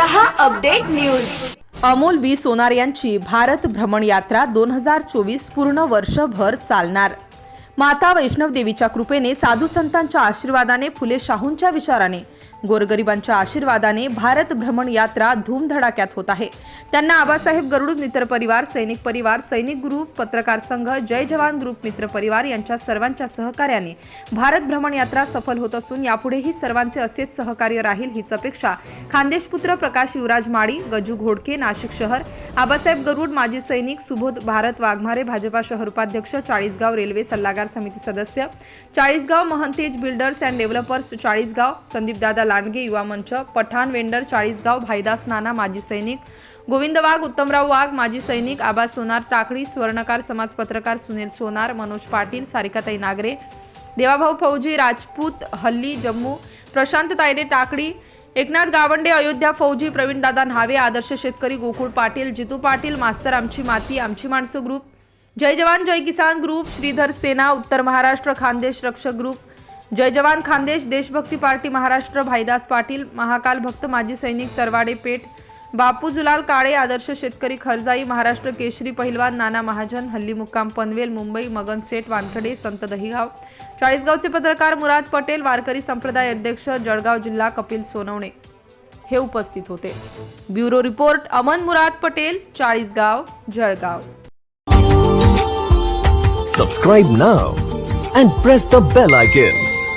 Update news. Amol B. Sonar यांची भारत भ्रमण यात्रा दोन हजार चोवीस पूर्ण वर्षभर चालणार. माता वैष्णव देवीच्या कृपेने साधू संतांच्या आशीर्वादाने फुले शाहूंच्या विचाराने गोरगरिबांच्या आशीर्वादाने भारत भ्रमण यात्रा धूमधडाक्यात होत आहे. त्यांना आबासाहेब गरुड मित्र परिवार सैनिक परिवार सैनिक ग्रुप पत्रकार संघ जय जवान ग्रुप मित्र परिवार यांच्या सर्वांच्या सहकार्याने भारत भ्रमण यात्रा सफल होत असून यापुढेही सर्वांचे असेच सहकार्य राहील हीच अपेक्षा खानदेशपुत्र प्रकाश युवराज माडी गजू घोडके नाशिक शहर आबासाहेब गरुड माजी सैनिक सुबोध भारत वाघमारे भाजपा शहर उपाध्यक्ष चाळीसगाव रेल्वे सल्लागार समिती सदस्य Chalisgaon Mahantej builders and developers Chalisgaon संदीपदादा Landge युवा मंच पठाण वेंडर चाळीसगाव भाईदास नाना माजी सैनिक गोविंद वाघ उत्तमराव वाघ माजी सैनिक आबा सोनार टाकळी स्वर्णकार समाज पत्रकार सुनील सोनार मनोज पाटील सारिकाताई नागरे देवाभाऊ फौजी राजपूत हल्ली जम्मू प्रशांत तायडे टाकडी एकनाथ गावंडे अयोध्या फौजी प्रवीणदादा न्हावे आदर्श शेतकरी गोकुळ पाटील जितू पाटील मास्तर आमची माती आमची माणसं ग्रुप जय जवान जय किसान ग्रुप श्रीधर सेना उत्तर महाराष्ट्र खानदेश रक्षक ग्रुप जय जवान खानदेश देशभक्ती पार्टी महाराष्ट्र भाईदास पाटील महाकाल भक्त माजी सैनिक तरवाडे पेठ बापू जुलाल काळे आदर्श शेतकरी खरजाई महाराष्ट्र केशरी पहिलवान नाना महाजन हल्ली मुक्काम पनवेल मुंबई मगन सेठ वानखडे संत दहिगाव चाळीसगावचे पत्रकार मुराद पटेल वारकरी संप्रदाय अध्यक्ष जळगाव जिल्हा कपिल सोनवणे. हे उपस्थित होते. Bureau report Aman Murad Patel Chalisgaon Jalgaon. Subscribe now and press the bell icon